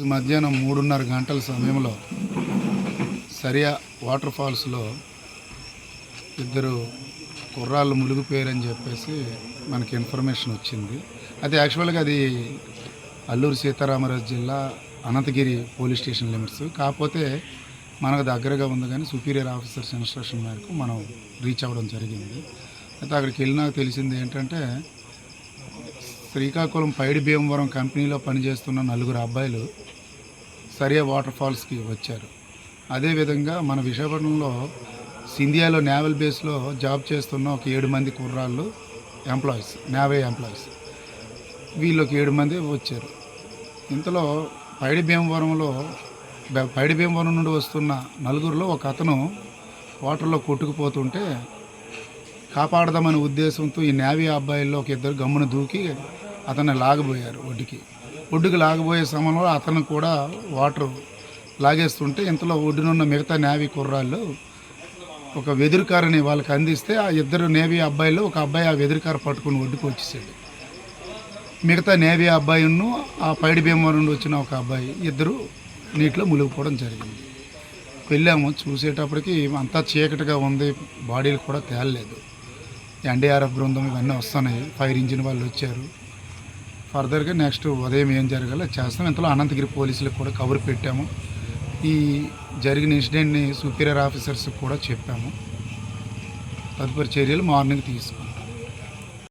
మధ్యాహ్నం మూడున్నర గంటల సమయంలో సరియా వాటర్ ఫాల్స్లో ఇద్దరు కుర్రాళ్ళు మునిగిపోయారని చెప్పేసి మనకి ఇన్ఫర్మేషన్ వచ్చింది. అది యాక్చువల్గా అది అల్లూరు సీతారామరాజు జిల్లా అనంతగిరి పోలీస్ స్టేషన్ లిమిట్స్. కాకపోతే మనకు దగ్గరగా ఉంది కానీ సుపీరియర్ ఆఫీసర్స్ ఇన్స్ట్రక్షన్ మేరకు మనం రీచ్ అవ్వడం జరిగింది. అయితే అక్కడికి వెళ్ళినాక తెలిసింది ఏంటంటే శ్రీకాకుళం పైడి భీమవరం కంపెనీలో పనిచేస్తున్న నలుగురు అబ్బాయిలు సరియా వాటర్ ఫాల్స్కి వచ్చారు. అదేవిధంగా మన విశాఖపట్నంలో సింధియాలో నేవల్ బేస్లో జాబ్ చేస్తున్న ఒక ఏడు మంది కుర్రాళ్ళు ఎంప్లాయీస్ నేవీ ఎంప్లాయీస్. వీళ్ళకి ఏడు మంది వచ్చారు. ఇంతలో పైడి భీమవరంలో పైడి భీమవరం నుండి వస్తున్న నలుగురిలో ఒక అతను వాటర్లో కొట్టుకుపోతుంటే కాపాడదామనే ఉద్దేశంతో ఈ నేవీ అబ్బాయిల్లో ఒక ఇద్దరు గమ్మున దూకి అతన్ని లాగబోయారు ఒడ్డుకి. ఒడ్డుకి లాగబోయే సమయంలో అతను కూడా వాటర్ లాగేస్తుంటే ఇంతలో ఒడ్డునున్న మిగతా నేవీ కుర్రాళ్ళు ఒక వెదురుకారని వాళ్ళకి అందిస్తే ఆ ఇద్దరు నేవీ అబ్బాయిలు ఒక అబ్బాయి ఆ వెదురుకార పట్టుకుని ఒడ్డుకు వచ్చేసాడు. మిగతా నేవీ అబ్బాయిను ఆ పైడి భీమవరం నుండి వచ్చిన ఒక అబ్బాయి ఇద్దరు నీటిలో మునిగిపోవడం జరిగింది. వెళ్ళాము చూసేటప్పటికి అంతా చీకటిగా ఉంది బాడీలు కూడా తేలలేదు. ఎన్డీఆర్ఎఫ్ బృందం ఇవన్నీ వస్తున్నాయి. ఫైర్ ఇంజిన్ వాళ్ళు వచ్చారు. ఫర్దర్గా నెక్స్ట్ ఉదయం ఏం జరగాలో చేస్తాం. ఇంతలో అనంతగిరి పోలీసులకు కూడా కబురు పెట్టాము. ఈ జరిగిన ఇన్సిడెంట్ని సుపీరియర్ ఆఫీసర్స్కి కూడా చెప్పాము. తదుపరి చర్యలు మార్నింగ్ తీసుకుంటాం.